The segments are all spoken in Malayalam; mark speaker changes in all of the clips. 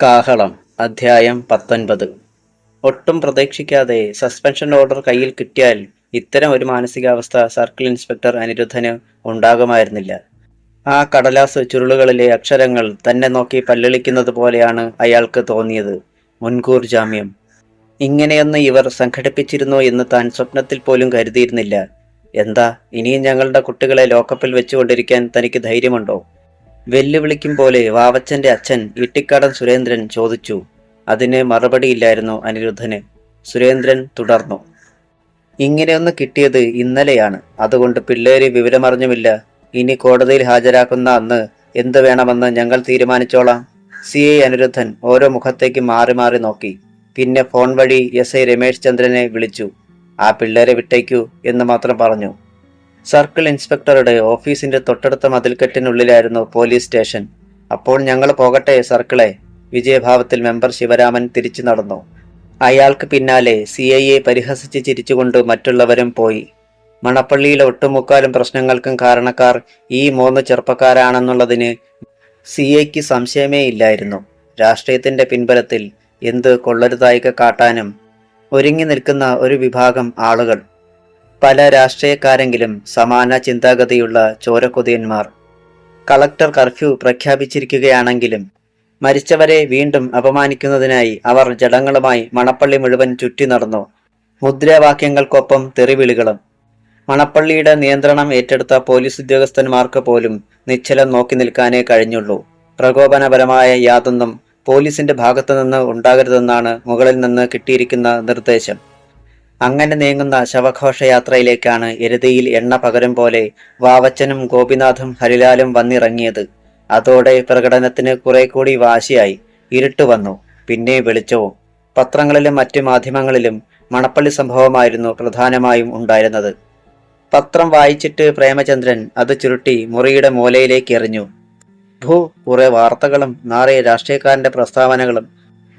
Speaker 1: കാഹളം അധ്യായം പത്തൊൻപത്. ഒട്ടും പ്രതീക്ഷിക്കാതെ സസ്പെൻഷൻ ഓർഡർ കയ്യിൽ കിട്ടിയാൽ ഇത്തരം ഒരു മാനസികാവസ്ഥ സർക്കിൾ ഇൻസ്പെക്ടർ അനിരുദ്ധന് ഉണ്ടാകുമായിരുന്നില്ല. ആ കടലാസ് ചുരുളുകളിലെ അക്ഷരങ്ങൾ തന്നെ നോക്കി പല്ലളിക്കുന്നത് പോലെയാണ് അയാൾക്ക് തോന്നിയത്. മുൻകൂർ ജാമ്യം. ഇങ്ങനെയൊന്ന് ഇവർ സംഘടിപ്പിച്ചിരുന്നു എന്ന് താൻ സ്വപ്നത്തിൽ പോലും കരുതിയിരുന്നില്ല. എന്താ ഇനിയും ഞങ്ങളുടെ കുട്ടികളെ ലോക്കപ്പിൽ വെച്ചുകൊണ്ടിരിക്കാൻ തനിക്ക് ധൈര്യമുണ്ടോ? വെല്ലുവിളിക്കും പോലെ വാവച്ചന്റെ അച്ഛൻ ഇട്ടിക്കാടൻ സുരേന്ദ്രൻ ചോദിച്ചു അതിന് മറുപടിയില്ലായിരുന്നു അനിരുദ്ധന്? സുരേന്ദ്രൻ തുടർന്നു ഇങ്ങനെയൊന്ന് കിട്ടിയത് ഇന്നലെയാണ്. അതുകൊണ്ട് പിള്ളേര് വിവരമറിഞ്ഞുമില്ല. ഇനി കോടതിയിൽ ഹാജരാക്കുന്ന അന്ന് എന്ത് വേണമെന്ന് ഞങ്ങൾ തീരുമാനിച്ചോളാം. സി. ഐ. അനിരുദ്ധൻ ഓരോ മുഖത്തേക്ക് മാറി മാറി നോക്കി. പിന്നെ ഫോൺ വഴി എസ്. ഐ. രമേശ് ചന്ദ്രനെ വിളിച്ചു ആ പിള്ളേരെ വിട്ടേക്കൂ എന്ന് മാത്രം പറഞ്ഞു. സർക്കിൾ ഇൻസ്പെക്ടറുടെ ഓഫീസിന്റെ തൊട്ടടുത്ത മതിൽക്കെട്ടിനുള്ളിലായിരുന്നു പോലീസ് സ്റ്റേഷൻ. അപ്പോൾ ഞങ്ങൾ പോകട്ടെ സർക്കിളെ. വിജയഭാവത്തിൽ മെമ്പർ ശിവരാമൻ തിരിച്ചു നടന്നു. അയാൾക്ക് പിന്നാലെ സി ഐ എ പരിഹസിച്ച് ചിരിച്ചുകൊണ്ട് മറ്റുള്ളവരും പോയി. മണപ്പള്ളിയിലെ ഒട്ടുമുക്കാലും പ്രശ്നങ്ങൾക്കും കാരണക്കാർ ഈ മൂന്ന് ചെറുപ്പക്കാരാണെന്നുള്ളതിന് സി ഐക്ക് സംശയമേ ഇല്ലായിരുന്നു. രാഷ്ട്രീയത്തിന്റെ പിൻബലത്തിൽ എന്ത് കൊള്ളരുതായിക കാട്ടാനും ഒരുങ്ങി നിൽക്കുന്ന ഒരു വിഭാഗം ആളുകൾ. പല രാഷ്ട്രീയക്കാരെങ്കിലും സമാന ചിന്താഗതിയുള്ള ചോരക്കൊതിയന്മാർ. കളക്ടർ കർഫ്യൂ പ്രഖ്യാപിച്ചിരിക്കുകയാണെങ്കിലും മരിച്ചവരെ വീണ്ടും അപമാനിക്കുന്നതിനായി അവർ ജടങ്ങളുമായി മണപ്പള്ളി മുഴുവൻ ചുറ്റി നടന്നു. മുദ്രാവാക്യങ്ങൾക്കൊപ്പം തെറിവിളികളും. മണപ്പള്ളിയുടെ നിയന്ത്രണം ഏറ്റെടുത്ത പോലീസ് ഉദ്യോഗസ്ഥന്മാർക്ക് പോലും നിശ്ചലം നോക്കി നിൽക്കാനേ കഴിഞ്ഞുള്ളൂ. പ്രകോപനപരമായ യാതൊന്നും പോലീസിന്റെ ഭാഗത്തുനിന്ന് ഉണ്ടാകരുതെന്നാണ് മുകളിൽ നിന്ന് കിട്ടിയിരിക്കുന്ന നിർദ്ദേശം. അങ്ങനെ നീങ്ങുന്ന ശവഘോഷയാത്രയിലേക്കാണ് എരുതിയിൽ എണ്ണ പകരും പോലെ വാവച്ചനും ഗോപിനാഥും ഹരിലാലും വന്നിറങ്ങിയത്. അതോടെ പ്രകടനത്തിന് കുറെ കൂടി വാശിയായി. ഇരുട്ട് വന്നു. പിന്നെ വെളിച്ചവും. പത്രങ്ങളിലും മറ്റു മാധ്യമങ്ങളിലും മണപ്പള്ളി സംഭവമായിരുന്നു പ്രധാനമായും ഉണ്ടായിരുന്നത്. പത്രം വായിച്ചിട്ട് പ്രേമചന്ദ്രൻ അത് ചുരുട്ടി മുറിയുടെ മൂലയിലേക്ക് എറിഞ്ഞു. ഭൂ കുറെ വാർത്തകളും നാറെ രാഷ്ട്രീയക്കാരന്റെ പ്രസ്താവനകളും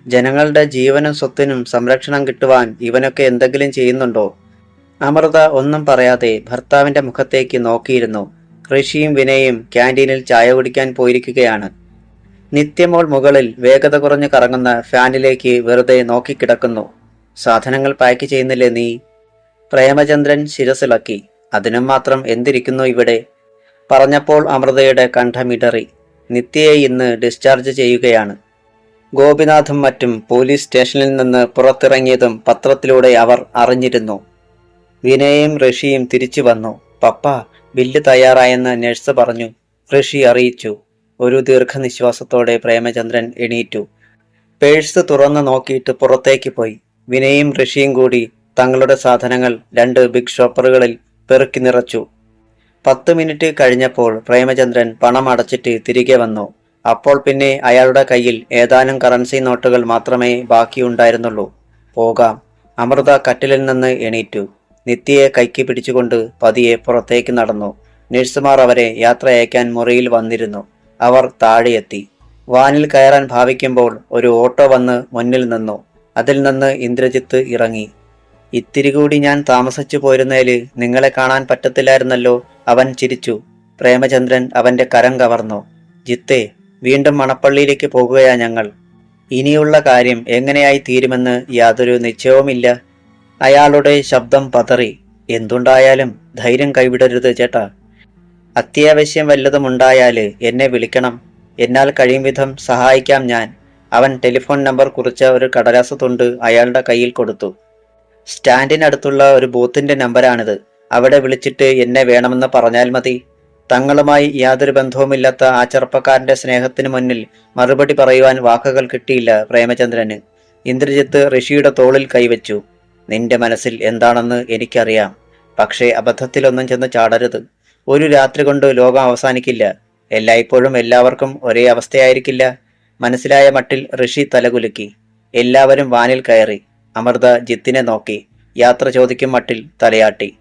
Speaker 1: ജനങ്ങളുടെ ജീവനും സ്വത്തിനും സംരക്ഷണം കിട്ടുവാൻ ഇവനൊക്കെ എന്തെങ്കിലും ചെയ്യുന്നുണ്ടോ? അമൃത ഒന്നും പറയാതെ ഭർത്താവിന്റെ മുഖത്തേക്ക് നോക്കിയിരുന്നു. ഋഷിയും വിനയും ക്യാന്റീനിൽ ചായ കുടിക്കാൻ പോയിരിക്കുകയാണ്. നിത്യമോൾ മുകളിൽ വേഗത കുറഞ്ഞു കറങ്ങുന്ന ഫാനിലേക്ക് വെറുതെ നോക്കിക്കിടക്കുന്നു. സാധനങ്ങൾ പാക്ക് ചെയ്യുന്നില്ലേ നീ? പ്രേമചന്ദ്രൻ ശിരസിളക്കി. അതിനും മാത്രം എന്തിരിക്കുന്നു ഇവിടെ? പറഞ്ഞപ്പോൾ അമൃതയുടെ കണ്ഠമിടറി. നിത്യയെ ഇന്ന് ഡിസ്ചാർജ് ചെയ്യുകയാണ്. ഗോപിനാഥും മറ്റും പോലീസ് സ്റ്റേഷനിൽ നിന്ന് പുറത്തിറങ്ങിയതും പത്രത്തിലൂടെ അവർ അറിഞ്ഞിരുന്നു. വിനയും ഋഷിയും തിരിച്ചു വന്നു. പപ്പ ബില്ല് തയ്യാറായെന്ന് നഴ്സ് പറഞ്ഞു ഋഷി അറിയിച്ചു. ഒരു ദീർഘനിശ്വാസത്തോടെ പ്രേമചന്ദ്രൻ എണീറ്റു. പേഴ്സ് തുറന്ന് നോക്കിയിട്ട് പുറത്തേക്ക് പോയി. വിനയും ഋഷിയും കൂടി തങ്ങളുടെ സാധനങ്ങൾ രണ്ട് ബിഗ് ഷോപ്പറുകളിൽ പെറുക്കി നിറച്ചു. പത്ത് മിനിറ്റ് കഴിഞ്ഞപ്പോൾ പ്രേമചന്ദ്രൻ പണം അടച്ചിട്ട് തിരികെ വന്നു. അപ്പോൾ പിന്നെ അയാളുടെ കയ്യിൽ ഏതാനും കറൻസി നോട്ടുകൾ മാത്രമേ ബാക്കിയുണ്ടായിരുന്നുള്ളൂ പോകാം. അമൃത കട്ടിലിൽ നിന്ന് എണീറ്റു. നിത്യയെ കൈക്ക് പിടിച്ചുകൊണ്ട് പതിയെ പുറത്തേക്ക് നടന്നു. നഴ്സുമാർ അവരെ യാത്ര അയക്കാൻ മുറിയിൽ വന്നിരുന്നു. അവർ താഴെയെത്തി. വാനിൽ കയറാൻ ഭാവിക്കുമ്പോൾ ഒരു ഓട്ടോ വന്ന് മുന്നിൽ നിന്നു. അതിൽ നിന്ന് ഇന്ദ്രജിത്ത് ഇറങ്ങി. ഇത്തിരി കൂടി ഞാൻ താമസിച്ചു പോയിരുന്നതിൽ നിങ്ങളെ കാണാൻ പറ്റത്തില്ലായിരുന്നല്ലോ അവൻ ചിരിച്ചു. പ്രേമചന്ദ്രൻ അവന്റെ കരം കവർന്നു. ജിത്തേ വീണ്ടും മണപ്പള്ളിയിലേക്ക് പോകുകയാ ഞങ്ങൾ. ഇനിയുള്ള കാര്യം എങ്ങനെയായി തീരുമെന്ന് യാതൊരു നിശ്ചയവുമില്ല. അയാളുടെ ശബ്ദം പതറി. എന്തുണ്ടായാലും ധൈര്യം കൈവിടരുത് ചേട്ടാ. അത്യാവശ്യം വല്ലതും ഉണ്ടായാൽ എന്നെ വിളിക്കണം. എന്നാൽ കഴിയും വിധം സഹായിക്കാം ഞാൻ. അവൻ ടെലിഫോൺ നമ്പർ കുറിച്ച ഒരു കടലാസ് തുണ്ട് അയാളുടെ കയ്യിൽ കൊടുത്തു. സ്റ്റാൻഡിനടുത്തുള്ള ഒരു ബൂത്തിന്റെ നമ്പരാണിത് അവിടെ വിളിച്ചിട്ട് എന്നെ വേണമെന്ന് പറഞ്ഞാൽ മതി. തങ്ങളുമായി യാതൊരു ബന്ധവുമില്ലാത്ത ആ ചെറുപ്പക്കാരന്റെ സ്നേഹത്തിന് മുന്നിൽ മറുപടി പറയുവാൻ വാക്കുകൾ കിട്ടിയില്ല പ്രേമചന്ദ്രന്. ഇന്ദ്രജിത്ത് ഋഷിയുടെ തോളിൽ കൈവച്ചു. നിന്റെ മനസ്സിൽ എന്താണെന്ന് എനിക്കറിയാം. പക്ഷേ അബദ്ധത്തിലൊന്നും ചെന്ന് ചാടരുത്. ഒരു രാത്രി കൊണ്ട് ലോകം അവസാനിക്കില്ല. എല്ലായ്പ്പോഴും എല്ലാവർക്കും ഒരേ അവസ്ഥയായിരിക്കില്ല മനസ്സിലായ മട്ടിൽ ഋഷി തലകുലുക്കി. എല്ലാവരും വാനിൽ കയറി. അമൃത ജിത്തിനെ നോക്കി. യാത്ര ചോദിക്കും മട്ടിൽ തലയാട്ടി.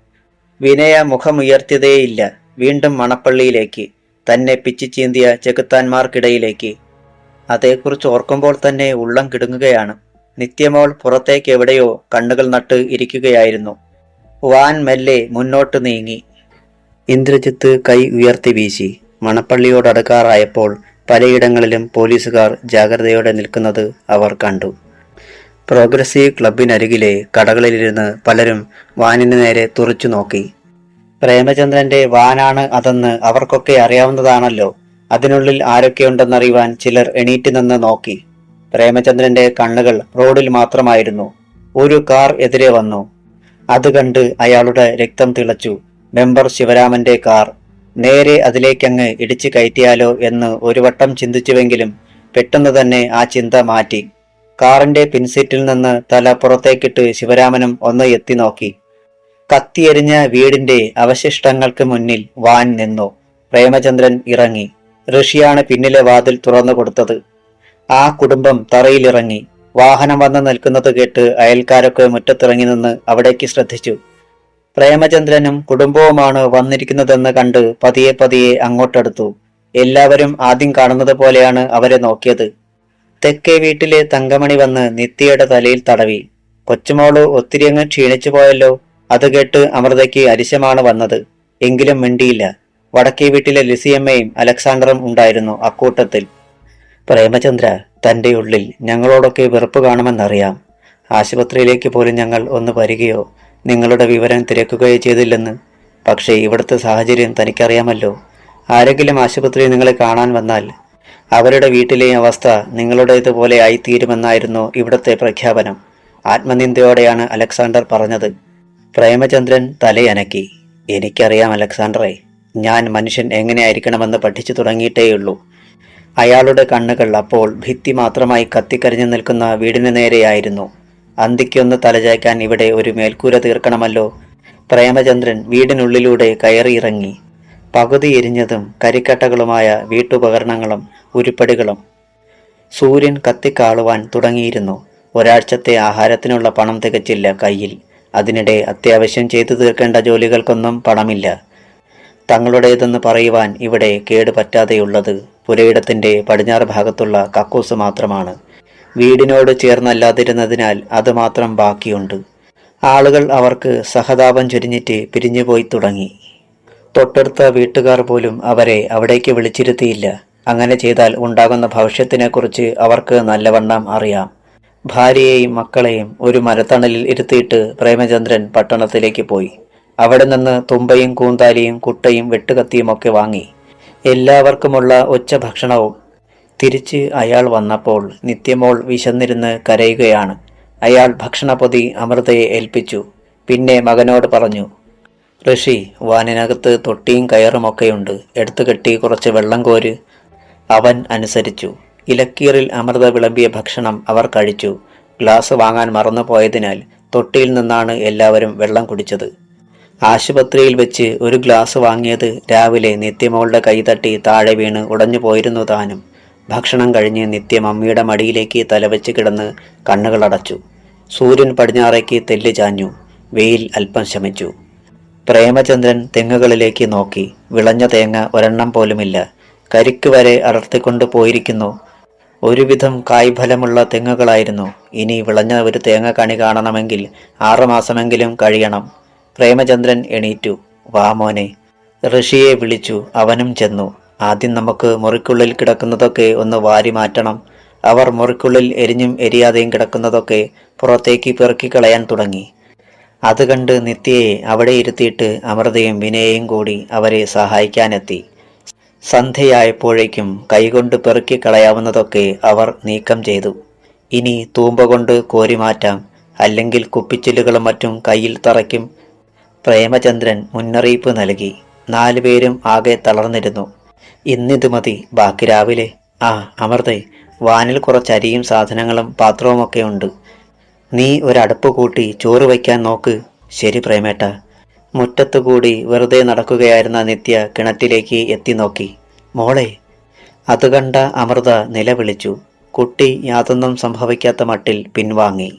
Speaker 1: വിനയ മുഖമുയർത്തിയതേയില്ല. വീണ്ടും മണപ്പള്ളിയിലേക്ക് തന്നെ പിച്ചിച്ചീന്തിയ ചെകുത്താന്മാർക്കിടയിലേക്ക്. അതേക്കുറിച്ച് ഓർക്കുമ്പോൾ തന്നെ ഉള്ളം കിടുങ്ങുകയാണ്. നിത്യമോൾ പുറത്തേക്ക് എവിടെയോ കണ്ണുകൾ നട്ട് ഇരിക്കുകയായിരുന്നു. വാൻ മെല്ലെ മുന്നോട്ട് നീങ്ങി. ഇന്ദ്രജിത്ത് കൈ ഉയർത്തി വീശി. മണപ്പള്ളിയോടടുക്കാറായപ്പോൾ പലയിടങ്ങളിലും പോലീസുകാർ ജാഗ്രതയോടെ നിൽക്കുന്നത് അവർ കണ്ടു. പ്രോഗ്രസീവ് ക്ലബിനരികിലെ കടകളിലിരുന്ന് പലരും വാനിന് നേരെ തുറച്ചു നോക്കി. പ്രേമചന്ദ്രന്റെ വാനാണ് അതെന്ന് അവർക്കൊക്കെ അറിയാവുന്നതാണല്ലോ. അതിനുള്ളിൽ ആരൊക്കെയുണ്ടെന്നറിയുവാൻ ചിലർ എണീറ്റ് നിന്ന് നോക്കി. പ്രേമചന്ദ്രന്റെ കണ്ണുകൾ റോഡിൽ മാത്രമായിരുന്നു. ഒരു കാർ എതിരെ വന്നു. അത് കണ്ട് അയാളുടെ രക്തം തിളച്ചു. മെമ്പർ ശിവരാമന്റെ കാർ. നേരെ അതിലേക്കങ്ങ് ഇടിച്ചു കയറ്റിയാലോ എന്ന് ഒരു വട്ടം ചിന്തിച്ചുവെങ്കിലും പെട്ടെന്ന് തന്നെ ആ ചിന്ത മാറ്റി. കാറിന്റെ പിൻസീറ്റിൽ നിന്ന് തല പുറത്തേക്കിട്ട് ശിവരാമനും ഒന്ന് എത്തി നോക്കി. കത്തിയെരിഞ്ഞ വീടിന്റെ അവശിഷ്ടങ്ങൾക്ക് മുന്നിൽ വാൻ നിന്നു. പ്രേമചന്ദ്രൻ ഇറങ്ങി. ഋഷിയാണ് പിന്നിലെ വാതിൽ തുറന്നു കൊടുത്തത്. ആ കുടുംബം തറയിലിറങ്ങി. വാഹനം വന്ന് നിൽക്കുന്നത് കേട്ട് അയൽക്കാരൊക്കെ മുറ്റത്തിറങ്ങി നിന്ന് അവിടേക്ക് ശ്രദ്ധിച്ചു. പ്രേമചന്ദ്രനും കുടുംബവുമാണ് വന്നിരിക്കുന്നതെന്ന് കണ്ട് പതിയെ പതിയെ അങ്ങോട്ടെടുത്തു. എല്ലാവരും ആദ്യം കാണുന്നത് പോലെയാണ് അവരെ നോക്കിയത്. തെക്കേ വീട്ടിലെ തങ്കമണി വന്ന് നിത്യയുടെ തലയിൽ തടവി. കൊച്ചുമോൾ ഒത്തിരി അങ്ങ് ക്ഷീണിച്ചു പോയല്ലോ. അത് കേട്ട് അമൃതയ്ക്ക് അരിശമാണ് വന്നത്. എങ്കിലും മിണ്ടിയില്ല. വടക്കേ വീട്ടിലെ ലിസിയമ്മയും അലക്സാണ്ടറും ഉണ്ടായിരുന്നു അക്കൂട്ടത്തിൽ. പ്രേമചന്ദ്ര തന്റെ ഉള്ളിൽ ഞങ്ങളോടൊക്കെ വെറുപ്പ് കാണുമെന്നറിയാം. ആശുപത്രിയിലേക്ക് പോലും ഞങ്ങൾ ഒന്ന് വരികയോ നിങ്ങളുടെ വിവരം തിരക്കുകയോ ചെയ്തില്ലെന്ന്. പക്ഷേ ഇവിടുത്തെ സാഹചര്യം തനിക്കറിയാമല്ലോ. ആരെങ്കിലും ആശുപത്രിയിൽ നിങ്ങളെ കാണാൻ വന്നാൽ അവരുടെ വീട്ടിലെ അവസ്ഥ നിങ്ങളുടേതുപോലെ ആയിത്തീരുമെന്നായിരുന്നു ഇവിടുത്തെ പ്രഖ്യാപനം. ആത്മനിന്ദയോടെയാണ് അലക്സാണ്ടർ പറഞ്ഞത്. പ്രേമചന്ദ്രൻ തലയനക്കി. എനിക്കറിയാം അലക്സാണ്ടറെ ഞാൻ മനുഷ്യൻ എങ്ങനെയായിരിക്കണമെന്ന് പഠിച്ചു തുടങ്ങിയിട്ടേയുള്ളൂ. അയാളുടെ കണ്ണുകൾ അപ്പോൾ ഭിത്തി മാത്രമായി കത്തിക്കരിഞ്ഞു നിൽക്കുന്ന വീടിന് നേരെയായിരുന്നു. അന്തിക്കൊന്ന് തലചായ്ക്കാൻ ഇവിടെ ഒരു മേൽക്കൂര തീർക്കണമല്ലോ? പ്രേമചന്ദ്രൻ വീടിനുള്ളിലൂടെ കയറിയിറങ്ങി. പകുതി എരിഞ്ഞതും കരിക്കട്ടകളുമായ വീട്ടുപകരണങ്ങളും ഉരുപ്പടികളും. സൂര്യൻ കത്തിക്കാളുവാൻ തുടങ്ങിയിരുന്നു. ഒരാഴ്ചത്തെ ആഹാരത്തിനുള്ള പണം തികച്ചില്ല കയ്യിൽ. അതിനിടെ അത്യാവശ്യം ചെയ്തു തീർക്കേണ്ട ജോലികൾക്കൊന്നും പണമില്ല. തങ്ങളുടേതെന്ന് പറയുവാൻ ഇവിടെ കേട് പറ്റാതെയുള്ളത് പുരയിടത്തിന്റെ പടിഞ്ഞാറ് ഭാഗത്തുള്ള കക്കൂസ് മാത്രമാണ്. വീടിനോട് ചേർന്നല്ലാതിരുന്നതിനാൽ അത് മാത്രം ബാക്കിയുണ്ട്. ആളുകൾ അവർക്ക് സഹതാപം ചൊരിഞ്ഞിട്ട് പിരിഞ്ഞുപോയി തുടങ്ങി. തൊട്ടടുത്ത വീട്ടുകാർ പോലും അവരെ അവിടേക്ക് വിളിച്ചിരുത്തിയില്ല. അങ്ങനെ ചെയ്താൽ ഉണ്ടാകുന്ന ഭവിഷ്യത്തിനെക്കുറിച്ച് അവർക്ക് നല്ലവണ്ണം അറിയാം. ഭാര്യയെയും മക്കളെയും ഒരു മരത്തണലിൽ ഇരുത്തിയിട്ട് പ്രേമചന്ദ്രൻ പട്ടണത്തിലേക്ക് പോയി. അവിടെ നിന്ന് തുമ്പയും കൂന്താലിയും കുട്ടയും വെട്ടുകത്തിയും ഒക്കെ വാങ്ങി. എല്ലാവർക്കുമുള്ള ഒച്ച ഭക്ഷണവും. തിരിച്ച് അയാൾ വന്നപ്പോൾ നിത്യമോൾ വിശന്നിരുന്ന് കരയുകയാണ്. അയാൾ ഭക്ഷണപൊതി അമൃതയെ ഏൽപ്പിച്ചു. പിന്നെ മകനോട് പറഞ്ഞു ഋഷി വാനിനകത്ത് തൊട്ടിയും കയറുമൊക്കെയുണ്ട്. എടുത്തു കെട്ടി കുറച്ച് വെള്ളം കോര്. അവൻ അനുസരിച്ചു. ഇലക്കീറിൽ അമൃത വിളമ്പിയ ഭക്ഷണം അവർ കഴിച്ചു. ഗ്ലാസ് വാങ്ങാൻ മറന്നുപോയതിനാൽ തൊട്ടിയിൽ നിന്നാണ് എല്ലാവരും വെള്ളം കുടിച്ചത്. ആശുപത്രിയിൽ വെച്ച് ഒരു ഗ്ലാസ് വാങ്ങിയത് രാവിലെ നിത്യമോളുടെ കൈ തട്ടി താഴെ വീണ് ഉടഞ്ഞു പോയിരുന്നു താനും. ഭക്ഷണം കഴിഞ്ഞ് നിത്യം അമ്മയുടെ മടിയിലേക്ക് തലവെച്ച് കിടന്ന് കണ്ണുകളടച്ചു സൂര്യൻ പടിഞ്ഞാറേക്ക് തെല്ല് ചാഞ്ഞു. വെയിൽ അല്പം ശമിച്ചു. പ്രേമചന്ദ്രൻ തെങ്ങുകളിലേക്ക് നോക്കി. വിളഞ്ഞ തേങ്ങ ഒരെണ്ണം പോലുമില്ല. കരിക്ക് വരെ അടർത്തിക്കൊണ്ട് പോയിരിക്കുന്നു. ഒരുവിധം കായ്ഫലമുള്ള തെങ്ങുകളായിരുന്നു. ഇനി വിളഞ്ഞ ഒരു തേങ്ങ കണി കാണണമെങ്കിൽ ആറുമാസമെങ്കിലും കഴിയണം. പ്രേമചന്ദ്രൻ എണീറ്റു. വാമോനെ ഋഷിയെ വിളിച്ചു. അവനും ചെന്നു. ആദ്യം നമുക്ക് മുറിക്കുള്ളിൽ കിടക്കുന്നതൊക്കെ ഒന്ന് വാരി മാറ്റണം. അവർ മുറിക്കുള്ളിൽ എരിഞ്ഞും എരിയാതെയും കിടക്കുന്നതൊക്കെ പുറത്തേക്ക് പെറുക്കി കളയാൻ തുടങ്ങി. അത് കണ്ട് നിത്യയെ അവിടെ ഇരുത്തിയിട്ട് അമൃതയും വിനയയും കൂടി അവരെ സഹായിക്കാനെത്തി. സന്ധ്യയായപ്പോഴേക്കും കൈകൊണ്ട് പെറുക്കി കളയാവുന്നതൊക്കെ അവർ നീക്കം ചെയ്തു. ഇനി തൂമ്പ കോരിമാറ്റാം കോരി അല്ലെങ്കിൽ കുപ്പിച്ചില്ലുകളും മറ്റും കയ്യിൽ തറയ്ക്കും. പ്രേമചന്ദ്രൻ മുന്നറിയിപ്പ് നൽകി. നാലുപേരും ആകെ തളർന്നിരുന്നു. ഇന്നിത് മതി. ബാക്കി രാവിലെ. ആ അമൃതേ വാനിൽ കുറച്ച് അരിയും സാധനങ്ങളും പാത്രവുമൊക്കെ ഉണ്ട്. നീ ഒരടുപ്പ് കൂട്ടി ചോറ് വയ്ക്കാൻ നോക്ക്. ശരി പ്രേമേട്ട. മുറ്റത്തുകൂടി വെറുതെ നടക്കുകയായിരുന്ന നിത്യ കിണറ്റിലേക്ക് എത്തി നോക്കി മോളെ അത് കണ്ട അമൃത നിലവിളിച്ചു. കുട്ടി യാതൊന്നും സംഭവിക്കാത്ത മട്ടിൽ പിൻവാങ്ങി.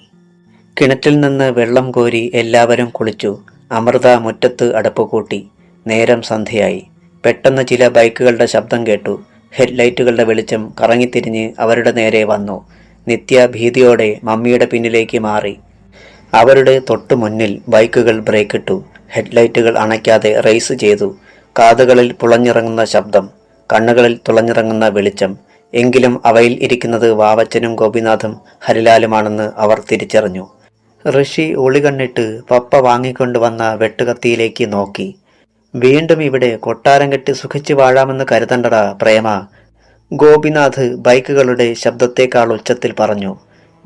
Speaker 1: കിണറ്റിൽ നിന്ന് വെള്ളം കോരി എല്ലാവരും കുളിച്ചു. അമൃത മുറ്റത്ത് അടുപ്പ് കൂട്ടി നേരം സന്ധ്യയായി. പെട്ടെന്ന് ചില ബൈക്കുകളുടെ ശബ്ദം കേട്ടു. ഹെഡ്ലൈറ്റുകളുടെ വെളിച്ചം കറങ്ങിത്തിരിഞ്ഞ് അവരുടെ നേരെ വന്നു. നിത്യ ഭീതിയോടെ മമ്മിയുടെ പിന്നിലേക്ക് മാറി. അവരുടെ തൊട്ടു മുന്നിൽ ബൈക്കുകൾ ബ്രേക്കിട്ടു. ഹെഡ്ലൈറ്റുകൾ അണയ്ക്കാതെ റേസ് ചെയ്തു. കാതുകളിൽ പുളഞ്ഞിറങ്ങുന്ന ശബ്ദം കണ്ണുകളിൽ തുളഞ്ഞിറങ്ങുന്ന വെളിച്ചം. എങ്കിലും അവയിൽ ഇരിക്കുന്നത് വാവച്ചനും ഗോപിനാഥും ഹരിലാലുമാണെന്ന് അവർ തിരിച്ചറിഞ്ഞു. ഋഷി ഒളികണ്ണിട്ട് പപ്പ വാങ്ങിക്കൊണ്ടുവന്ന വെട്ടുകത്തിയിലേക്ക് നോക്കി. വീണ്ടും ഇവിടെ കൊട്ടാരം കെട്ടി സുഖിച്ചു വാഴാമെന്ന് കരുതണ്ടടാ പ്രേമ. ഗോപിനാഥ് ബൈക്കുകളുടെ ശബ്ദത്തേക്കാൾ ഉച്ചത്തിൽ പറഞ്ഞു.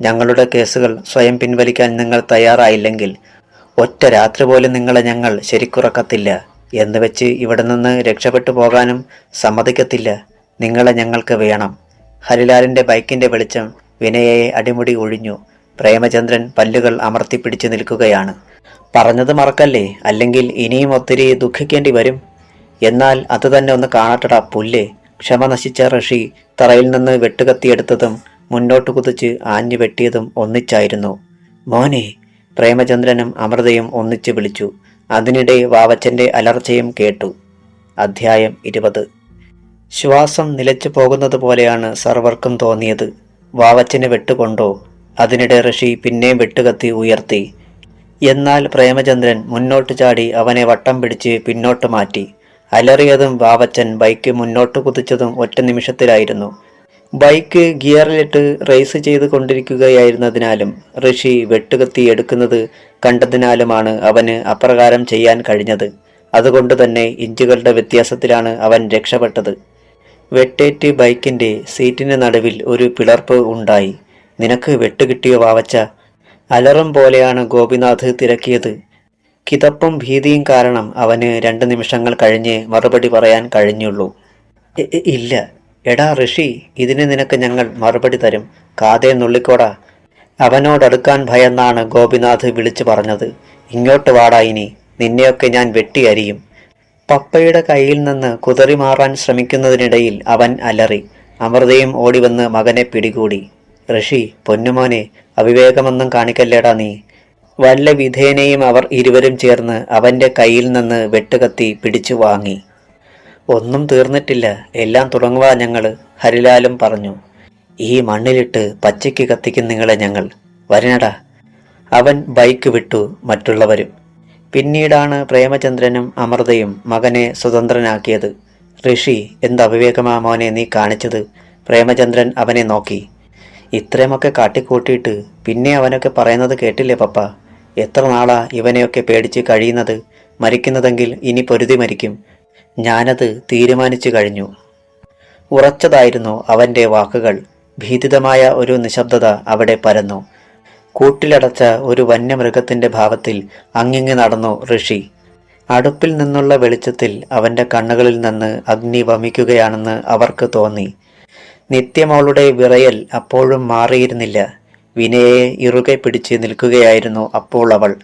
Speaker 1: ഞങ്ങളുടെ കേസുകൾ സ്വയം പിൻവലിക്കാൻ നിങ്ങൾ തയ്യാറായില്ലെങ്കിൽ ഒറ്റ രാത്രി പോലും നിങ്ങളെ ഞങ്ങൾ ശരിക്കുറക്കത്തില്ല. എന്ന് വെച്ച് ഇവിടെ നിന്ന് രക്ഷപ്പെട്ടു പോകാനും സമ്മതിക്കത്തില്ല. നിങ്ങളെ ഞങ്ങൾക്ക് വേണം. ഹരിലാലിന്റെ ബൈക്കിന്റെ വെളിച്ചം വിനയയെ അടിമുടി ഒഴിഞ്ഞു. പ്രേമചന്ദ്രൻ പല്ലുകൾ അമർത്തിപ്പിടിച്ചു നിൽക്കുകയാണ്. പറഞ്ഞത് മറക്കല്ലേ? അല്ലെങ്കിൽ ഇനിയും ഒത്തിരി ദുഃഖിക്കേണ്ടി വരും? എന്നാൽ അത് തന്നെ ഒന്ന് കാണട്ടടാ പുല്ലേ. ക്ഷമ നശിച്ച ഋഷി തറയിൽ നിന്ന് വെട്ടുകത്തിയെടുത്തതും മുന്നോട്ട് കുതിച്ച് ആഞ്ഞു വെട്ടിയതും ഒന്നിച്ചായിരുന്നു. മോനെ പ്രേമചന്ദ്രനും അമൃതയും ഒന്നിച്ച് വിളിച്ചു. അതിനിടെ വാവച്ചന്റെ അലർച്ചയും കേട്ടു. അധ്യായം ഇരുപത്. ശ്വാസം നിലച്ചു പോകുന്നത് പോലെയാണ് സർവർക്കും തോന്നിയത്. വാവച്ചനെ വെട്ടുകൊണ്ടോ? അതിനിടെ ഋഷി പിന്നെയും വെട്ടുകത്തി ഉയർത്തി. എന്നാൽ പ്രേമചന്ദ്രൻ മുന്നോട്ട് ചാടി അവനെ വട്ടം പിടിച്ച് പിന്നോട്ട് മാറ്റി. അലറിയതും വാവച്ചൻ ബൈക്ക് മുന്നോട്ട് കുതിച്ചതും ഒറ്റ നിമിഷത്തിലായിരുന്നു. ബൈക്ക് ഗിയറിലിട്ട് റേസ് ചെയ്ത് കൊണ്ടിരിക്കുകയായിരുന്നതിനാലും ഋഷി വെട്ടുകത്തി എടുക്കുന്നത് കണ്ടതിനാലുമാണ് അവന് അപ്രകാരം ചെയ്യാൻ കഴിഞ്ഞത്. അതുകൊണ്ട് തന്നെ ഇഞ്ചുകളുടെ വ്യത്യാസത്തിലാണ് അവൻ രക്ഷപ്പെട്ടത്. വെട്ടേറ്റ് ബൈക്കിന്റെ സീറ്റിന് നടുവിൽ ഒരു പിളർപ്പ് ഉണ്ടായി. നിനക്ക് വെട്ടുകിട്ടിയോ വാവച്ച? അലറും പോലെയാണ് ഗോപിനാഥ് തിരക്കിയത്. കിതപ്പും ഭീതിയും കാരണം അവന് രണ്ട് നിമിഷങ്ങൾ കഴിഞ്ഞ് മറുപടി പറയാൻ കഴിഞ്ഞുള്ളൂ. "ഇ- ഇ- ഇല്ല എടാ ഋഷി ഇതിന് നിനക്ക് ഞങ്ങൾ മറുപടി തരും. കാതേ നുള്ളിക്കോടാ. അവനോടടുക്കാൻ ഭയന്നാണ് ഗോപിനാഥ് വിളിച്ചു പറഞ്ഞത്. ഇങ്ങോട്ട് വാടാ ഇനി. നിന്നെയൊക്കെ ഞാൻ വെട്ടിയരിയും പപ്പയുടെ കയ്യിൽ നിന്ന് കുതറി മാറാൻ ശ്രമിക്കുന്നതിനിടയിൽ അവൻ അലറി. അമൃതയും ഓടിവന്ന് മകനെ പിടികൂടി. ഋഷി പൊന്നുമോനെ അവിവേകമൊന്നും കാണിക്കല്ലേടാ നീ. വല്ല വിധേനയും അവർ ഇരുവരും ചേർന്ന് അവന്റെ കയ്യിൽ നിന്ന് വെട്ടുകത്തി പിടിച്ചു വാങ്ങി. ഒന്നും തീർന്നിട്ടില്ല. എല്ലാം തുടങ്ങുക ഞങ്ങൾ ഹരിലാലും പറഞ്ഞു. ഈ മണ്ണിലിട്ട് പച്ചയ്ക്ക് കത്തിക്കും നിങ്ങളെ ഞങ്ങൾ. വരണടാ. അവൻ ബൈക്ക് വിട്ടു മറ്റുള്ളവരും. പിന്നീടാണ് പ്രേമചന്ദ്രനും അമൃതയും മകനെ സ്വതന്ത്രനാക്കിയത്. ഋഷി എന്ത് അവിവേകമാ മോനെ നീ കാണിച്ചത്? പ്രേമചന്ദ്രൻ അവനെ നോക്കി. ഇത്രയുമൊക്കെ കാട്ടിക്കൂട്ടിയിട്ട് പിന്നെ അവനൊക്കെ പറയുന്നത് കേട്ടില്ലേ പപ്പ? എത്ര നാളാ ഇവനെയൊക്കെ പേടിച്ച് കഴിയുന്നത്? മരിക്കുന്നതെങ്കിൽ ഇനി പൊരുതി മരിക്കും. ഞാനത് തീരുമാനിച്ചു കഴിഞ്ഞു. ഉറച്ചതായിരുന്നു അവന്റെ വാക്കുകൾ. ഭീതിതമായ ഒരു നിശബ്ദത അവിടെ പരന്നു. കൂട്ടിലടച്ച ഒരു വന്യമൃഗത്തിന്റെ ഭാവത്തിൽ അങ്ങിങ്ങ് നടന്നു ഋഷി. അടുപ്പിൽ നിന്നുള്ള വെളിച്ചത്തിൽ അവന്റെ കണ്ണുകളിൽ നിന്ന് അഗ്നി വമിക്കുകയാണെന്ന് അവർക്ക് തോന്നി. നിത്യമോളുടെ വിറയൽ അപ്പോഴും മാറിയിരുന്നില്ല. വിനയെ ഇറുകെ പിടിച്ച് നിൽക്കുകയായിരുന്നു അപ്പോൾ അവൾ.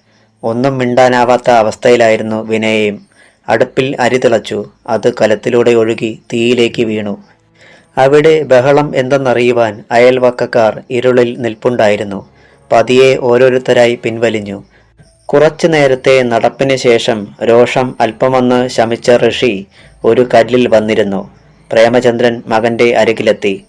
Speaker 1: ഒന്നും മിണ്ടാനാവാത്ത അവസ്ഥയിലായിരുന്നു വിനയയും. അടുപ്പിൽ അരി തിളച്ചു. അത് കലത്തിലൂടെ ഒഴുകി തീയിലേക്ക് വീണു. അവിടെ ബഹളം എന്തെന്നറിയുവാൻ അയൽവക്കക്കാർ ഇരുളിൽ നിൽപ്പുണ്ടായിരുന്നു. പതിയെ ഓരോരുത്തരായി പിൻവലിഞ്ഞു. കുറച്ചു നേരത്തെ നടപ്പിന് ശേഷം രോഷം അല്പമൊന്ന് ശമിച്ച ഋഷി ഒരു കല്ലിൽ വന്നിരുന്നു. പ്രേമചന്ദ്രൻ മകന്റെ അരികിലെത്തി.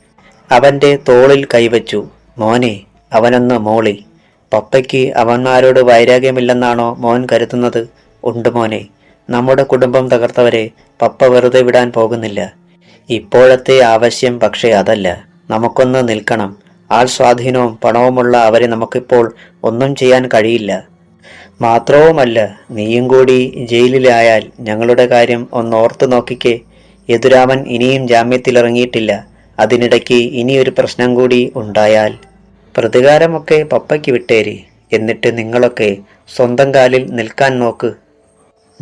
Speaker 1: അവന്റെ തോളിൽ കൈവച്ചു. മോനെ അവനൊന്ന് മോളി. പപ്പയ്ക്ക് അവന്മാരോട് വൈരാഗ്യമില്ലെന്നാണോ മോൻ കരുതുന്നത്? ഉണ്ട് മോനെ. നമ്മുടെ കുടുംബം തകർത്തവരെ പപ്പ വെറുതെ വിടാൻ പോകുന്നില്ല. ഇപ്പോഴത്തെ ആവശ്യം പക്ഷേ അതല്ല. നമുക്കൊന്ന് നിൽക്കണം. ആൾ സ്വാധീനവും പണവുമുള്ള അവരെ നമുക്കിപ്പോൾ ഒന്നും ചെയ്യാൻ കഴിയില്ല. മാത്രവുമല്ല നീയും കൂടി ജയിലിലായാൽ ഞങ്ങളുടെ കാര്യം ഒന്ന് ഓർത്തു നോക്കിക്കേ. യദുരാമൻ ഇനിയും ജാമ്യത്തിലിറങ്ങിയിട്ടില്ല. അതിനിടയ്ക്ക് ഇനിയൊരു പ്രശ്നം കൂടി ഉണ്ടായാൽ. പ്രതികാരമൊക്കെ പപ്പയ്ക്ക് വിട്ടേരി. എന്നിട്ട് നിങ്ങളൊക്കെ സ്വന്തം കാലിൽ നിൽക്കാൻ നോക്ക്.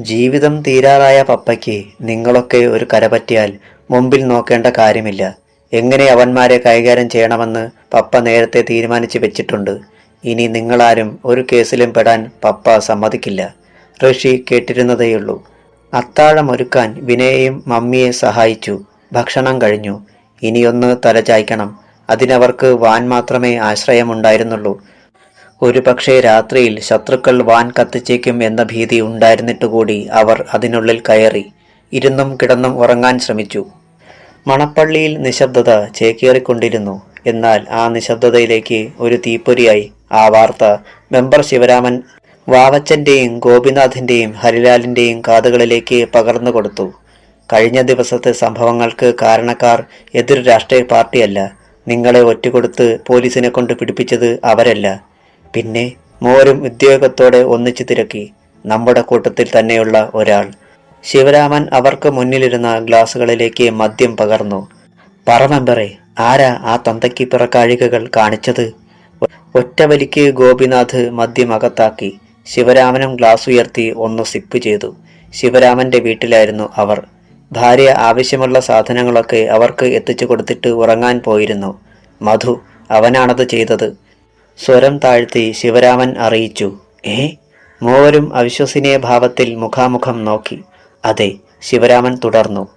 Speaker 1: ജീവിതം തീരാറായ പപ്പയ്ക്ക് നിങ്ങളൊക്കെ ഒരു കരപറ്റിയാൽ മുമ്പിൽ നോക്കേണ്ട കാര്യമില്ല. എങ്ങനെ അവന്മാരെ കൈകാര്യം ചെയ്യണമെന്ന് പപ്പ നേരത്തെ തീരുമാനിച്ചു വെച്ചിട്ടുണ്ട്. ഇനി നിങ്ങളാരും ഒരു കേസിലും പെടാൻ പപ്പ സമ്മതിക്കില്ല. ഋഷി കേട്ടിരുന്നതേയുള്ളൂ. അത്താഴം ഒരുക്കാൻ വിനയെയും മമ്മിയെ സഹായിച്ചു. ഭക്ഷണം കഴിഞ്ഞു. ഇനിയൊന്ന് തലചായ്ക്കണം അതിനവർക്ക് വാൻ മാത്രമേ ആശ്രയമുണ്ടായിരുന്നുള്ളൂ. ഒരു പക്ഷേ രാത്രിയിൽ ശത്രുക്കൾ വാൻ കത്തിച്ചേക്കും എന്ന ഭീതി ഉണ്ടായിരുന്നിട്ടുകൂടി അവർ അതിനുള്ളിൽ കയറി ഇരുന്നും കിടന്നും ഉറങ്ങാൻ ശ്രമിച്ചു. മണപ്പള്ളിയിൽ നിശബ്ദത ചേക്കേറിക്കൊണ്ടിരുന്നു. എന്നാൽ ആ നിശബ്ദതയിലേക്ക് ഒരു തീപ്പൊരിയായി. ആ വാർത്ത മെമ്പർ ശിവരാമൻ വാവച്ചന്റെയും ഗോപിനാഥിന്റെയും ഹരിലാലിന്റെയും കാതുകളിലേക്ക് പകർന്നു കൊടുത്തു. കഴിഞ്ഞ ദിവസത്തെ സംഭവങ്ങൾക്ക് കാരണക്കാർ എതിർ രാഷ്ട്രീയ പാർട്ടിയല്ല. നിങ്ങളെ ഒറ്റുകൊടുത്ത് പോലീസിനെ കൊണ്ട് പിടിപ്പിച്ചത് അവരല്ല. പിന്നെ മോരും ഉദ്യോഗത്തോടെ ഒന്നിച്ചു തിരക്കി നമ്മുടെ കൂട്ടത്തിൽ തന്നെയുള്ള ഒരാൾ. ശിവരാമൻ അവർക്ക് മുന്നിലിരുന്ന ഗ്ലാസുകളിലേക്ക് മദ്യം പകർന്നു. പറ ആരാ ആ തന്തയ്ക്ക് പിറക്കാഴികകൾ കാണിച്ചത്? ഒറ്റവലിക്ക് ഗോപിനാഥ് മദ്യം അകത്താക്കി. ശിവരാമനും ഗ്ലാസ് ഉയർത്തി ഒന്ന് സിപ്പ് ചെയ്തു. ശിവരാമന്റെ വീട്ടിലായിരുന്നു അവർ. ഭാര്യ ആവശ്യമുള്ള സാധനങ്ങളൊക്കെ അവർക്ക് എത്തിച്ചു കൊടുത്തിട്ട് ഉറങ്ങാൻ പോയിരുന്നു. മധു അവനാണത് ചെയ്തത്. സ്വരം താഴ്ത്തി ശിവരാമൻ അറിയിച്ചു. ഏ? മൂവരും അവിശ്വസനീയ ഭാവത്തിൽ മുഖാമുഖം നോക്കി. അതെ ശിവരാമൻ തുടർന്നു.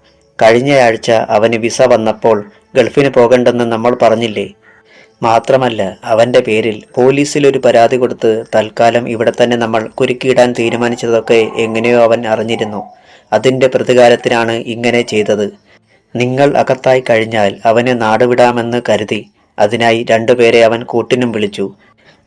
Speaker 1: കഴിഞ്ഞയാഴ്ച അവന് വിസ വന്നപ്പോൾ ഗൾഫിന് പോകണ്ടെന്ന് നമ്മൾ പറഞ്ഞില്ലേ? മാത്രമല്ല അവന്റെ പേരിൽ പോലീസിൽ ഒരു പരാതി കൊടുത്ത് തൽക്കാലം ഇവിടെ തന്നെ നമ്മൾ കുരുക്കിയിടാൻ തീരുമാനിച്ചതൊക്കെ എങ്ങനെയോ അവൻ അറിഞ്ഞിരുന്നു. അതിന്റെ പ്രതികാരത്തിനാണ് ഇങ്ങനെ ചെയ്തത്. നിങ്ങൾ അകത്തായി കഴിഞ്ഞാൽ അവനെ നാടുവിടാമെന്ന് കരുതി. അതിനായി രണ്ടുപേരെ അവൻ കൂട്ടിനും വിളിച്ചു.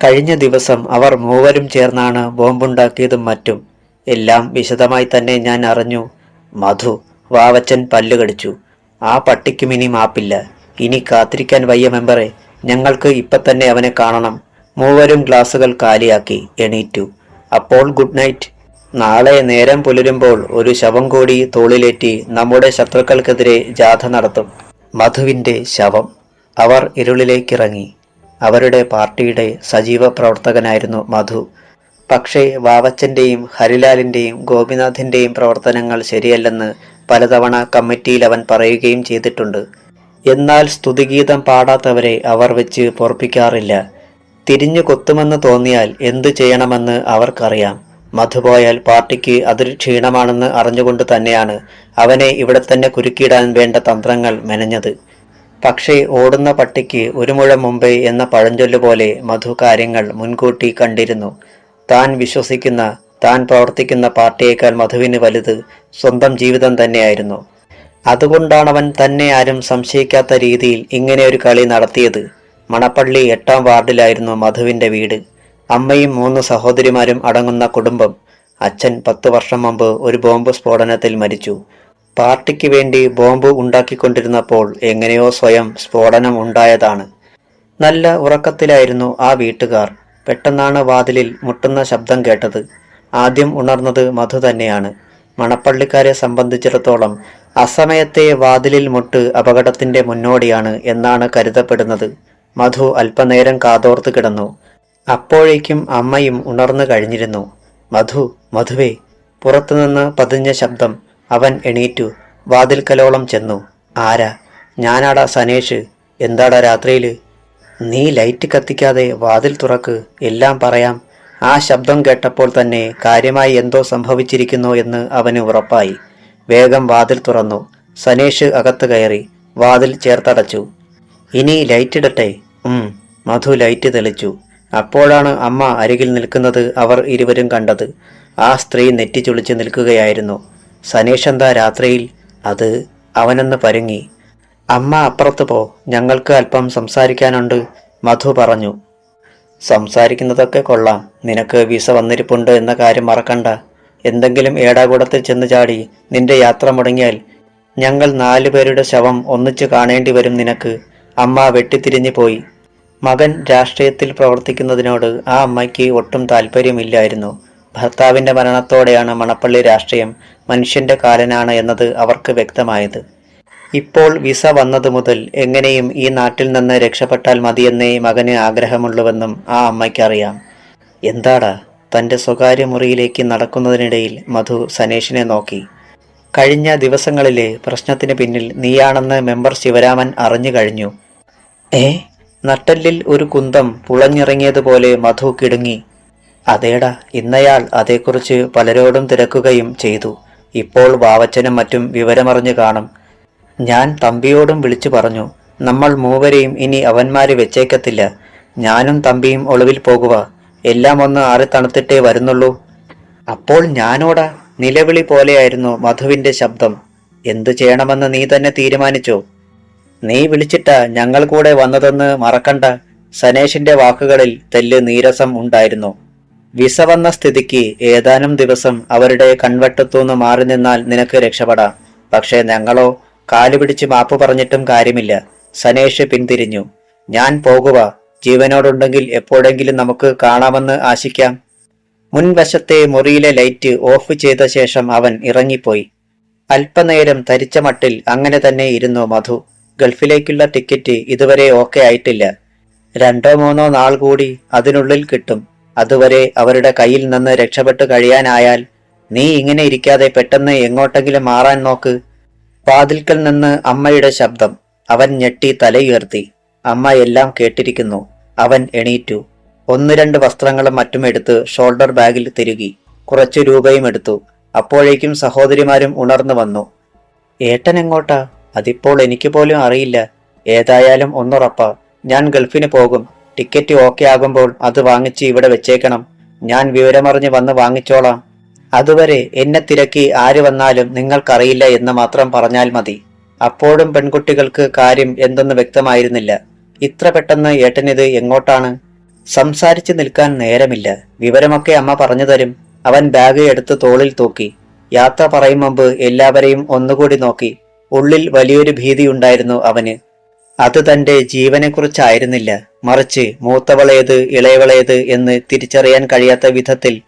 Speaker 1: കഴിഞ്ഞ ദിവസം അവർ മൂവരും ചേർന്നാണ് ബോംബുണ്ടാക്കിയതും മറ്റും. എല്ലാം വിശദമായി തന്നെ ഞാൻ അറിഞ്ഞു. മധു വാവച്ചൻ പല്ലു കടിച്ചു. ആ പട്ടിക്കും ഇനി മാപ്പില്ല. ഇനി കാത്തിരിക്കാൻ വയ്യ മെമ്പറെ. ഞങ്ങൾക്ക് ഇപ്പൊ തന്നെ അവനെ കാണണം. മൂവരും ഗ്ലാസുകൾ കാലിയാക്കി എണീറ്റു. അപ്പോൾ ഗുഡ് നൈറ്റ്. നാളെ നേരം പുലരുമ്പോൾ ഒരു ശവം കൂടി തോളിലേറ്റി നമ്മുടെ ശത്രുക്കൾക്കെതിരെ ജാഥ നടത്തും. മധുവിന്റെ ശവം. അവർ ഇരുളിലേക്കിറങ്ങി. അവരുടെ പാർട്ടിയുടെ സജീവ പ്രവർത്തകനായിരുന്നു മധു. പക്ഷേ വാവച്ചന്റെയും ഹരിലാലിന്റെയും ഗോപിനാഥിന്റെയും പ്രവർത്തനങ്ങൾ ശരിയല്ലെന്ന് പലതവണ കമ്മിറ്റിയിൽ അവൻ പറയുകയും ചെയ്തിട്ടുണ്ട്. എന്നാൽ സ്തുതിഗീതം പാടാത്തവരെ അവർ വെച്ച് പൊറപ്പിക്കാറില്ല. തിരിഞ്ഞു കൊത്തുമെന്ന് തോന്നിയാൽ എന്തു ചെയ്യണമെന്ന് അവർക്കറിയാം. മധു പോയാൽ പാർട്ടിക്ക് അതൊരു ക്ഷീണമാണെന്ന് അറിഞ്ഞുകൊണ്ട് തന്നെയാണ് അവനെ ഇവിടെ തന്നെ കുരുക്കിയിടാൻ വേണ്ട തന്ത്രങ്ങൾ മെനഞ്ഞത്. പക്ഷേ ഓടുന്ന പട്ടിക്ക് ഒരു മുഴം മുമ്പേ എന്ന പഴഞ്ചൊല്ല് പോലെ മധു കാര്യങ്ങൾ മുൻകൂട്ടി കണ്ടിരുന്നു. താൻ വിശ്വസിക്കുന്ന താൻ പ്രവർത്തിക്കുന്ന പാർട്ടിയേക്കാൾ മധുവിന് വലുത് സ്വന്തം ജീവിതം തന്നെയായിരുന്നു. അതുകൊണ്ടാണവൻ തന്നെ ആരും സംശയിക്കാത്ത രീതിയിൽ ഇങ്ങനെ ഒരു കളി നടത്തിയത്. മണപ്പള്ളി എട്ടാം വാർഡിലായിരുന്നു മധുവിന്റെ വീട്. അമ്മയും മൂന്ന് സഹോദരിമാരും അടങ്ങുന്ന കുടുംബം. അച്ഛൻ പത്തു വർഷം മുമ്പ് ഒരു ബോംബ് സ്ഫോടനത്തിൽ മരിച്ചു. പാർട്ടിക്ക് വേണ്ടി ബോംബ് ഉണ്ടാക്കിക്കൊണ്ടിരുന്നപ്പോൾ എങ്ങനെയോ സ്വയം സ്ഫോടനം ഉണ്ടായതാണ്. നല്ല ഉറക്കത്തിലായിരുന്നു ആ വീട്ടുകാർ. പെട്ടെന്നാണ് വാതിലിൽ മുട്ടുന്ന ശബ്ദം കേട്ടത്. ആദ്യം ഉണർന്നത് മധു തന്നെയാണ്. മണപ്പള്ളിക്കാരെ സംബന്ധിച്ചിടത്തോളം അസമയത്തെ വാതിലിൽ മുട്ട് അപകടത്തിന്റെ മുന്നോടിയാണ് എന്നാണ് കരുതപ്പെടുന്നത്. മധു അല്പനേരം കാതോർത്ത് കിടന്നു. അപ്പോഴേക്കും അമ്മയും ഉണർന്നു കഴിഞ്ഞിരുന്നു. മധു മധുവേ പുറത്തുനിന്ന് പതിഞ്ഞ ശബ്ദം അവൻ എണീറ്റു. വാതിൽക്കലോളം ചെന്നു. ആരാ? ഞാനാടാ സനേഷ്. എന്താടാ രാത്രിയിൽ നീ ലൈറ്റ് കത്തിക്കാതെ വാതിൽ തുറക്ക്. എല്ലാം പറയാം. ആ ശബ്ദം കേട്ടപ്പോൾ തന്നെ കാര്യമായി എന്തോ സംഭവിച്ചിരിക്കുന്നു എന്ന് അവന് ഉറപ്പായി. വേഗം വാതിൽ തുറന്നു. സനേഷ് അകത്ത് കയറി വാതിൽ ചേർത്തടച്ചു. ഇനി ലൈറ്റ് ഇടട്ടെ. ഉം. മധു ലൈറ്റ് തെളിച്ചു. അപ്പോഴാണ് അമ്മ അരികിൽ നിൽക്കുന്നത് അവർ ഇരുവരും കണ്ടത്. ആ സ്ത്രീ നെറ്റിച്ചുളിച്ച് നിൽക്കുകയായിരുന്നു. സനേഷ് എന്താ രാത്രിയിൽ? അത് അവനെന്ന് പരുങ്ങി. അമ്മ അപ്പുറത്ത് പോ ഞങ്ങൾക്ക് അല്പം സംസാരിക്കാനുണ്ട് മധു പറഞ്ഞു. സംസാരിക്കുന്നതൊക്കെ കൊള്ളാം നിനക്ക് വിസ വന്നിരിപ്പുണ്ട് എന്ന കാര്യം മറക്കണ്ട. എന്തെങ്കിലും ഏടാകൂടത്തിൽ ചെന്ന് ചാടി നിന്റെ യാത്ര മുടങ്ങിയാൽ ഞങ്ങൾ നാലു പേരുടെ ശവം ഒന്നിച്ചു കാണേണ്ടി വരും നിനക്ക്. അമ്മ വെട്ടിത്തിരിഞ്ഞു പോയി. മകൻ രാഷ്ട്രീയത്തിൽ പ്രവർത്തിക്കുന്നതിനോട് ആ അമ്മയ്ക്ക് ഒട്ടും താല്പര്യമില്ലായിരുന്നു ഭർത്താവിന്റെ മരണത്തോടെയാണ് മണപ്പള്ളി രാഷ്ട്രീയം മനുഷ്യന്റെ കാലനാണ് എന്നത് അവർക്ക് വ്യക്തമായത്. ഇപ്പോൾ വിസ വന്നതു മുതൽ എങ്ങനെയും ഈ നാട്ടിൽ നിന്ന് രക്ഷപ്പെട്ടാൽ മതിയെന്നേ മകന് ആഗ്രഹമുള്ളുവെന്നും ആ അമ്മയ്ക്കറിയാം. എന്താടാ തന്റെ സ്വകാര്യ മുറിയിലേക്ക് നടക്കുന്നതിനിടയിൽ മധു സനേഷിനെ നോക്കി. കഴിഞ്ഞ ദിവസങ്ങളിലെ പ്രശ്നത്തിന് പിന്നിൽ നീയാണെന്ന് മെമ്പർ ശിവരാമൻ അറിഞ്ഞു കഴിഞ്ഞു. ഏ നട്ടല്ലിൽ ഒരു കുന്തം പുളഞ്ഞിറങ്ങിയതുപോലെ മധു കിടുങ്ങി. അതേടാ ഇന്നയാൾ അതേക്കുറിച്ച് പലരോടും തിരക്കുകയും ചെയ്തു. ഇപ്പോൾ വാവച്ചനും മറ്റും വിവരമറിഞ്ഞു കാണും. ഞാൻ തമ്പിയോടും വിളിച്ചു പറഞ്ഞു നമ്മൾ മൂവരെയും ഇനി അവന്മാര് വെച്ചേക്കത്തില്ല. ഞാനും തമ്പിയും ഒളിവിൽ പോകുക എല്ലാം ഒന്ന് ആറി തണുത്തിട്ടേ വരുന്നുള്ളൂ. അപ്പോൾ ഞാനോടാ? നിലവിളി പോലെയായിരുന്നു മധുവിന്റെ ശബ്ദം. എന്തു ചെയ്യണമെന്ന് നീ തന്നെ തീരുമാനിച്ചോ? നീ വിളിച്ചിട്ടാ ഞങ്ങൾ കൂടെ വന്നതെന്ന് മറക്കണ്ട. സനേഷിന്റെ വാക്കുകളിൽ തെല്ല് നീരസം ഉണ്ടായിരുന്നു. വിസ വന്ന സ്ഥിതിക്ക് ഏതാനും ദിവസം അവരുടെ കൺവട്ടത്തുനിന്ന് മാറി നിന്നാൽ നിനക്ക് രക്ഷപ്പെടാം. പക്ഷേ ഞങ്ങളോ കാലുപിടിച്ച് മാപ്പ് പറഞ്ഞിട്ടും കാര്യമില്ല. സനേഷ് പിന്തിരിഞ്ഞു. ഞാൻ പോകുക. ജീവനോടുണ്ടെങ്കിൽ എപ്പോഴെങ്കിലും നമുക്ക് കാണാമെന്ന് ആശിക്കാം. മുൻവശത്തെ മുറിയിലെ ലൈറ്റ് ഓഫ് ചെയ്ത ശേഷം അവൻ ഇറങ്ങിപ്പോയി. അല്പനേരം തരിച്ച മട്ടിൽ അങ്ങനെ തന്നെ ഇരുന്നു മധു. ഗൾഫിലേക്കുള്ള ടിക്കറ്റ് ഇതുവരെ ഓക്കെ ആയിട്ടില്ല. രണ്ടോ മൂന്നോ നാൾ കൂടി അതിനുള്ളിൽ കിട്ടും. അതുവരെ അവരുടെ കയ്യിൽ നിന്ന് രക്ഷപ്പെട്ടു കഴിയാനായാൽ നീ ഇങ്ങനെ ഇരിക്കാതെ പെട്ടെന്ന് എങ്ങോട്ടെങ്കിലും മാറാൻ നോക്ക്. വാതിൽക്കൽ നിന്ന് അമ്മയുടെ ശബ്ദം അവൻ ഞെട്ടി തലയുയർത്തി. അമ്മ എല്ലാം കേട്ടിരിക്കുന്നു. അവൻ എണീറ്റു. ഒന്ന് രണ്ട് വസ്ത്രങ്ങളും മറ്റും എടുത്ത് ഷോൾഡർ ബാഗിൽ തിരുകി. കുറച്ചു രൂപയും എടുത്തു. അപ്പോഴേക്കും സഹോദരിമാരും ഉണർന്നു വന്നു. ഏട്ടൻ എങ്ങോട്ടാ? അതിപ്പോൾ എനിക്ക് പോലും അറിയില്ല. ഏതായാലും ഒന്നുറപ്പാ. ഞാൻ ഗൾഫിന് പോകും. ടിക്കറ്റ് ഓക്കെ ആകുമ്പോൾ അത് വാങ്ങിച്ച് ഇവിടെ വെച്ചേക്കണം. ഞാൻ വിവരമറിഞ്ഞ് വന്ന് വാങ്ങിച്ചോളാം. അതുവരെ എന്നെ തിരക്കി ആര് വന്നാലും നിങ്ങൾക്കറിയില്ല എന്ന് മാത്രം പറഞ്ഞാൽ മതി. അപ്പോഴും പെൺകുട്ടികൾക്ക് കാര്യം എന്തെന്ന് വ്യക്തമായിരുന്നില്ല. ഇത്ര പെട്ടെന്ന് ഏട്ടനിത് എങ്ങോട്ടാണ്? സംസാരിച്ചു നിൽക്കാൻ നേരമില്ല. വിവരമൊക്കെ അമ്മ പറഞ്ഞു തരും. അവൻ ബാഗ് എടുത്ത് തോളിൽ തൂക്കി. യാത്ര പറയും മുമ്പ് എല്ലാവരെയും ഒന്നുകൂടി നോക്കി. ഉള്ളിൽ വലിയൊരു ഭീതി ഉണ്ടായിരുന്നു അവന്. അത് തന്റെ ജീവനെക്കുറിച്ചായിരുന്നില്ല. മറിച്ച് മൂത്തവളേത് ഇളയവളേത് എന്ന് തിരിച്ചറിയാൻ കഴിയാത്ത വിധത്തിൽ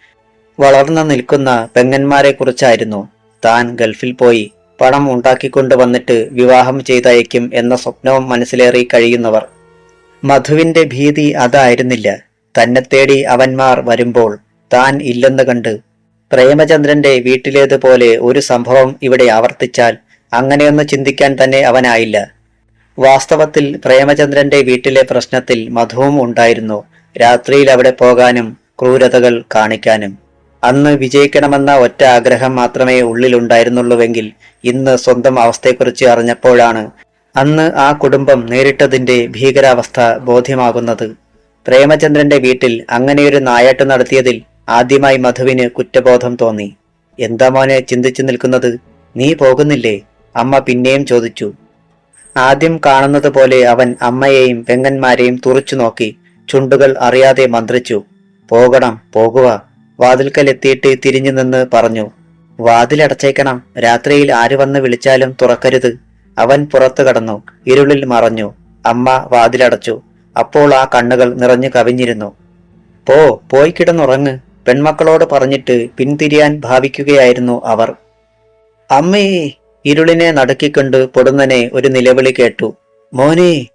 Speaker 1: വളർന്നു നിൽക്കുന്ന പെങ്ങന്മാരെ കുറിച്ചായിരുന്നു താൻ ഗൾഫിൽ പോയി പണം ഉണ്ടാക്കിക്കൊണ്ട് വന്നിട്ട് വിവാഹം ചെയ്തയക്കും എന്ന സ്വപ്നവും മനസ്സിലേറി കഴിയുന്നവർ. മധുവിന്റെ ഭീതി അതായിരുന്നില്ല. തന്നെ തേടി അവന്മാർ വരുമ്പോൾ താൻ ഇല്ലെന്ന് കണ്ട് പ്രേമചന്ദ്രന്റെ വീട്ടിലേതുപോലെ ഒരു സംഭവം ഇവിടെ ആവർത്തിച്ചാൽ അങ്ങനെയൊന്ന് ചിന്തിക്കാൻ തന്നെ അവനായില്ല. വാസ്തവത്തിൽ പ്രേമചന്ദ്രന്റെ വീട്ടിലെ പ്രശ്നത്തിൽ മധുവും ഉണ്ടായിരുന്നു. രാത്രിയിൽ അവിടെ പോകാനും ക്രൂരതകൾ കാണിക്കാനും. അന്ന് വിജയിക്കണമെന്ന ഒറ്റ ആഗ്രഹം മാത്രമേ ഉള്ളിലുണ്ടായിരുന്നുള്ളൂവെങ്കിൽ ഇന്ന് സ്വന്തം അവസ്ഥയെക്കുറിച്ച് അറിഞ്ഞപ്പോഴാണ് അന്ന് ആ കുടുംബം നേരിട്ടതിന്റെ ഭീകരാവസ്ഥ ബോധ്യമാകുന്നത്. പ്രേമചന്ദ്രന്റെ വീട്ടിൽ അങ്ങനെയൊരു നായാട്ട് നടത്തിയതിൽ ആദ്യമായി മധുവിന് കുറ്റബോധം തോന്നി. എന്താ മോനെ ചിന്തിച്ചു നിൽക്കുന്നത്? നീ പോകുന്നില്ലേ? അമ്മ പിന്നെയും ചോദിച്ചു. ആദ്യം കാണുന്നത് പോലെ അവൻ അമ്മയെയും പെങ്ങന്മാരെയും തുറച്ചു നോക്കി. ചുണ്ടുകൾ അറിയാതെ മന്ത്രിച്ചു. പോകണം പോകുക. വാതിൽക്കൽ എത്തിയിട്ട് തിരിഞ്ഞു നിന്ന് പറഞ്ഞു. വാതിലടച്ചേക്കണം. രാത്രിയിൽ ആര് വന്ന് വിളിച്ചാലും തുറക്കരുത്. അവൻ പുറത്തു കടന്നു. ഇരുളിൽ മറഞ്ഞു. അമ്മ വാതിലടച്ചു. അപ്പോൾ ആ കണ്ണുകൾ നിറഞ്ഞു കവിഞ്ഞിരുന്നു. പോ പോയി കിടന്നുറങ്ങ്. പെൺമക്കളോട് പറഞ്ഞിട്ട് പിന്തിരിയാൻ ഭാവിക്കുകയായിരുന്നു അവർ. അമ്മേ ഇരുളിനെ നടുക്കിക്കൊണ്ട് പൊടുന്നനെ ഒരു നിലവിളി കേട്ടു. മോനെ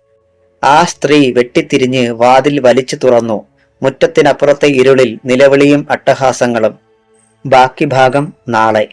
Speaker 1: ആ സ്ത്രീ വെട്ടിത്തിരിഞ്ഞ് വാതിൽ വലിച്ചു തുറന്നു. മുറ്റത്തിനപ്പുറത്തെ ഇരുളിൽ നിലവിളിയും അട്ടഹാസങ്ങളും. ബാക്കി ഭാഗം നാളെ.